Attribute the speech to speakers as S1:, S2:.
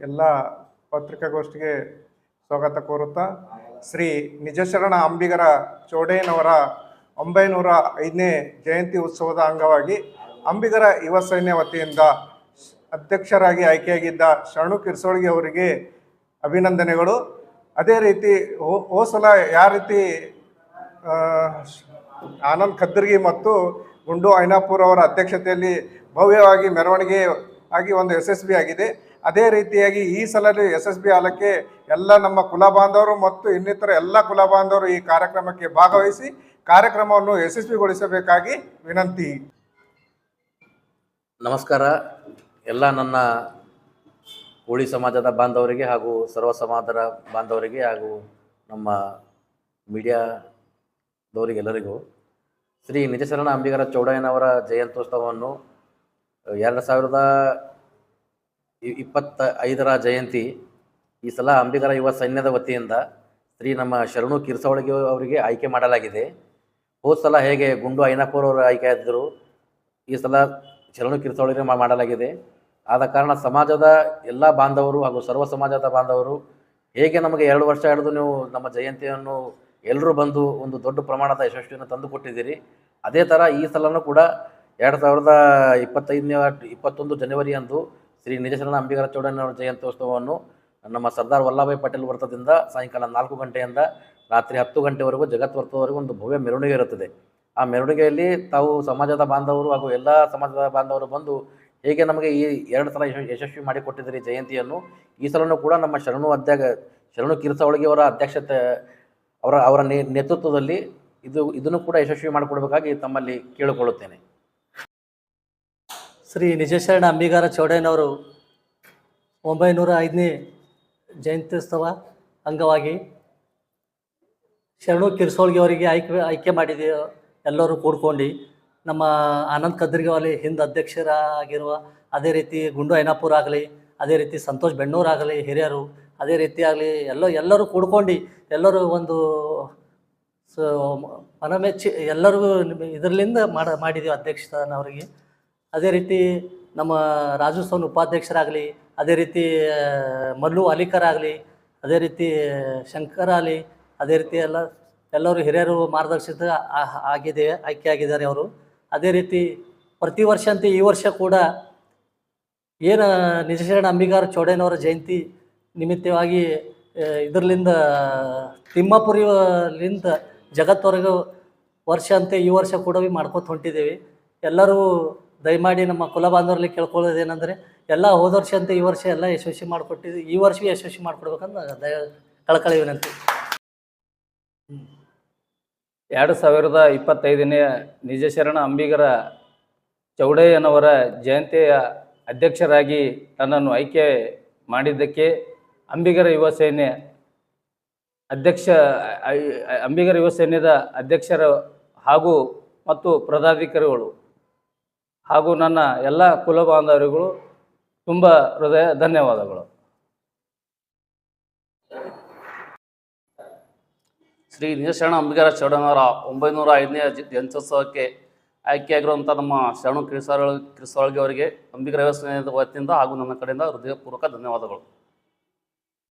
S1: ಎಲ್ಲ ಪತ್ರಿಕಾಗೋಷ್ಠಿಗೆ ಸ್ವಾಗತ ಕೋರುತ್ತಾ, ಶ್ರೀ ನಿಜಶರಣ ಅಂಬಿಗರ ಚೌಡಯ್ಯನವರ ಒಂಬೈನೂರ ಐದನೇ ಜಯಂತಿ ಉತ್ಸವದ ಅಂಗವಾಗಿ ಅಂಬಿಗರ ಯುವ ಸೈನ್ಯ ವತಿಯಿಂದ ಅಧ್ಯಕ್ಷರಾಗಿ ಆಯ್ಕೆಯಾಗಿದ್ದ ಶರಣು ಕಿರ್ಸೋಳ್ಗಿ ಅವರಿಗೆ ಅಭಿನಂದನೆಗಳು. ಅದೇ ರೀತಿ ಹೋ ಸಲ ಯಾವ ರೀತಿ ಆನಂದ್ ಖದ್ರಿಗಿ ಮತ್ತು ಗುಂಡು ಐನಾಪುರ್ ಅವರ ಅಧ್ಯಕ್ಷತೆಯಲ್ಲಿ ಭವ್ಯವಾಗಿ ಮೆರವಣಿಗೆ ಆಗಿ ಒಂದು ಯಶಸ್ವಿ ಆಗಿದೆ ಅದೇ ರೀತಿಯಾಗಿ ಈ ಸಲ ಬಿ ಆಲಕ್ಕೆ ಎಲ್ಲ ನಮ್ಮ ಕುಲ ಬಾಂಧವರು ಮತ್ತು ಇನ್ನಿತರ ಎಲ್ಲ ಕುಲ ಬಾಂಧವರು ಈ ಕಾರ್ಯಕ್ರಮಕ್ಕೆ ಭಾಗವಹಿಸಿ ಕಾರ್ಯಕ್ರಮವನ್ನು ಯಶಸ್ವಿಗೊಳಿಸಬೇಕಾಗಿ ವಿನಂತಿ.
S2: ನಮಸ್ಕಾರ. ಎಲ್ಲ ನನ್ನ ಕೋಳಿ ಸಮಾಜದ ಬಾಂಧವರಿಗೆ ಹಾಗೂ ಸರ್ವ ಸಮಾಜದ ಬಾಂಧವರಿಗೆ ಹಾಗೂ ನಮ್ಮ ಮೀಡಿಯಾದವರಿಗೆಲ್ಲರಿಗೂ ಶ್ರೀ ನಿಜಶರಣ ಅಂಬಿಗರ ಚೌಡಯ್ಯನವರ ಜಯಂತ್ಯೋತ್ಸವವನ್ನು ಎರಡು ಸಾವಿರದ ಇಪ್ಪತ್ತ ಐದರ ಜಯಂತಿ, ಈ ಸಲ ಅಂಬಿಗರ ಯುವ ಸೈನ್ಯದ ವತಿಯಿಂದ ಶ್ರೀ ನಮ್ಮ ಶರಣು ಕಿರ್ಸವಳಗಿ ಅವರಿಗೆ ಆಯ್ಕೆ ಮಾಡಲಾಗಿದೆ. ಹೋದ ಸಲ ಹೇಗೆ ಗುಂಡು ಐನಾಪುರ ಅವರು ಆಯ್ಕೆ ಆದರು, ಈ ಸಲ ಶರಣು ಕಿರ್ಸವಳಿಗೆ ಮಾಡಲಾಗಿದೆ. ಆದ ಕಾರಣ ಸಮಾಜದ ಎಲ್ಲ ಬಾಂಧವರು ಹಾಗೂ ಸರ್ವ ಸಮಾಜದ ಬಾಂಧವರು, ಹೇಗೆ ನಮಗೆ ಎರಡು ವರ್ಷ ಹಿಡಿದು ನೀವು ನಮ್ಮ ಜಯಂತಿಯನ್ನು ಎಲ್ಲರೂ ಬಂದು ಒಂದು ದೊಡ್ಡ ಪ್ರಮಾಣದ ಯಶಸ್ವಿಯನ್ನು ತಂದು ಕೊಟ್ಟಿದ್ದೀರಿ, ಅದೇ ಥರ ಈ ಸಲನೂ ಕೂಡ ಎರಡು ಸಾವಿರದ ಇಪ್ಪತ್ತೈದನೇ, ಇಪ್ಪತ್ತೊಂದು ಜನವರಿ ಅಂದು ಶ್ರೀ ನಿಜಶರಣ ಅಂಬಿಗರ ಚೌಡಣ್ಣವರ ಜಯಂತ್ಯೋತ್ಸವವನ್ನು ನಮ್ಮ ಸರ್ದಾರ್ ವಲ್ಲಭಾಯ್ ಪಟೇಲ್ ವೃತ್ತದಿಂದ ಸಾಯಂಕಾಲ ನಾಲ್ಕು ಗಂಟೆಯಿಂದ ರಾತ್ರಿ ಹತ್ತು ಗಂಟೆವರೆಗೂ ಜಗತ್ ವೃತ್ತದವರೆಗೂ ಒಂದು ಭವ್ಯ ಮೆರವಣಿಗೆ ಇರುತ್ತದೆ. ಆ ಮೆರವಣಿಗೆಯಲ್ಲಿ ತಾವು ಸಮಾಜದ ಬಾಂಧವರು ಹಾಗೂ ಎಲ್ಲ ಸಮಾಜದ ಬಾಂಧವರು ಬಂದು ಹೇಗೆ ನಮಗೆ ಈ ಎರಡು ಸಲ ಯಶ- ಯಶಸ್ವಿ ಮಾಡಿಕೊಟ್ಟಿದ್ದೀರಿ ಜಯಂತಿಯನ್ನು, ಈ ಸಲನೂ ಕೂಡ ನಮ್ಮ ಶರಣು ಅಧ್ಯಕ್ಷ ಶರಣು ಕಿರ್ಸವಳಿಗೆಯವರ ಅಧ್ಯಕ್ಷತೆ ಅವರ ಅವರ ನೇತೃತ್ವದಲ್ಲಿ ಇದು ಇದನ್ನು ಕೂಡ ಯಶಸ್ವಿ ಮಾಡಿಕೊಡ್ಬೇಕಾಗಿ ತಮ್ಮಲ್ಲಿ ಕೇಳಿಕೊಳ್ಳುತ್ತೇನೆ.
S3: ಶ್ರೀ ನಿಜಶರಣ ಅಂಬಿಗಾರ ಚೌಡಯ್ಯನವರು ಒಂಬೈನೂರ ಐದನೇ ಜಯಂತ್ಯುತ್ಸವ ಅಂಗವಾಗಿ ಶರಣು ಕಿರ್ಸೋಳ್ಗೆ ಅವರಿಗೆ ಆಯ್ಕೆ ಆಯ್ಕೆ ಮಾಡಿದ್ದೀವಿ ಎಲ್ಲರೂ ಕೂಡ್ಕೊಂಡು. ನಮ್ಮ ಆನಂದ್ ಕದ್ರಿಗೆ ಅವರಲ್ಲಿ ಹಿಂದೆ ಅಧ್ಯಕ್ಷರಾಗಿರುವ, ಅದೇ ರೀತಿ ಗುಂಡು ಐನಾಪುರ ಆಗಲಿ, ಅದೇ ರೀತಿ ಸಂತೋಷ್ ಬೆಣ್ಣೂರು ಆಗಲಿ ಹಿರಿಯರು, ಅದೇ ರೀತಿ ಆಗಲಿ ಎಲ್ಲ, ಎಲ್ಲರೂ ಕೂಡ್ಕೊಂಡು, ಎಲ್ಲರೂ ಒಂದು ಸೊ ಮನಮೆಚ್ಚಿ ಎಲ್ಲರಿಗೂ ಇದರಲ್ಲಿಂದ ಮಾಡ ಮಾಡಿದ್ದೀವಿ ಅಧ್ಯಕ್ಷನವರಿಗೆ ಅದೇ ರೀತಿ ನಮ್ಮ ರಾಜು ಸೋನ್ ಉಪಾಧ್ಯಕ್ಷರಾಗಲಿ, ಅದೇ ರೀತಿ ಮಲ್ಲು ಅಲಿಕರಾಗಲಿ, ಅದೇ ರೀತಿ ಶಂಕರ ಅಲಿ ಅದೇ ರೀತಿ ಎಲ್ಲ, ಎಲ್ಲರೂ ಹಿರಿಯರು ಮಾರ್ಗದರ್ಶಿತ ಆಗಿದೆ, ಆಯ್ಕೆ ಆಗಿದ್ದಾರೆ ಅವರು. ಅದೇ ರೀತಿ ಪ್ರತಿ ವರ್ಷ ಅಂತ ಈ ವರ್ಷ ಕೂಡ ಏನು ನಿಜಶರಣ ಅಂಬಿಗಾರ ಚೌಡೇನವರ ಜಯಂತಿ ನಿಮಿತ್ತವಾಗಿ ಇದರಲಿಂದ ತಿಮ್ಮಾಪುರಿಲಿಂದ ಜಗತ್ತವರೆಗೂ ವರ್ಷ ಅಂತೆ ಈ ವರ್ಷ ಕೂಡ ಮಾಡ್ಕೊತ ಹೊಂಟಿದ್ದೇವೆ. ಎಲ್ಲರೂ ದಯಮಾಡಿ ನಮ್ಮ ಕುಲ ಬಾಂಧವರಲ್ಲಿ ಕೇಳ್ಕೊಳ್ಳೋದೇನೆಂದರೆ ಎಲ್ಲ ಹೋದ ವರ್ಷ ಅಂತ ಈ ವರ್ಷ ಎಲ್ಲ ಯಶಸ್ವಿ ಮಾಡಿಕೊಟ್ಟಿದ್ದು, ಈ ವರ್ಷವೂ ಯಶಸ್ವಿ ಮಾಡಿಕೊಡ್ಬೇಕಂತ ದಯ, ಕಳಕಳಿ ವಿನಂತಿ.
S4: ಎರಡು ಸಾವಿರದ ಇಪ್ಪತ್ತೈದನೇ ನಿಜಶರಣ ಅಂಬಿಗರ ಚೌಡಯ್ಯನವರ ಜಯಂತಿಯ ಅಧ್ಯಕ್ಷರಾಗಿ ತನ್ನನ್ನು ಆಯ್ಕೆ ಮಾಡಿದ್ದಕ್ಕೆ ಅಂಬಿಗರ ಯುವ ಸೇನೆ ಅಧ್ಯಕ್ಷ ಅಂಬಿಗರ ಯುವ ಸೈನ್ಯದ ಅಧ್ಯಕ್ಷರು ಹಾಗೂ ಮತ್ತು ಪದಾಧಿಕಾರಿಗಳು ಹಾಗೂ ನನ್ನ ಎಲ್ಲ ಕುಲ ಬಾಂಧವರುಗಳು ತುಂಬ ಹೃದಯ ಧನ್ಯವಾದಗಳು.
S5: ಶ್ರೀ ನಿಜಶರಣ ಅಂಬಿಗರ ಚೌಡನವರ ಒಂಬೈನೂರ ಐದನೇ ಜಯಂತ್ಯೋತ್ಸವಕ್ಕೆ ಆಯ್ಕೆಯಾಗಿರುವಂಥ ನಮ್ಮ ಶರಣು ಕಿರಿಸಾಳ ಕಿರಿಸಾಳ್ಗೆ ಅವರಿಗೆ ಅಂಬಿಗರ ವ್ಯವಸ್ಥೆಯ ವತಿಯಿಂದ ಹಾಗೂ ನನ್ನ ಕಡೆಯಿಂದ ಹೃದಯಪೂರ್ವಕ ಧನ್ಯವಾದಗಳು.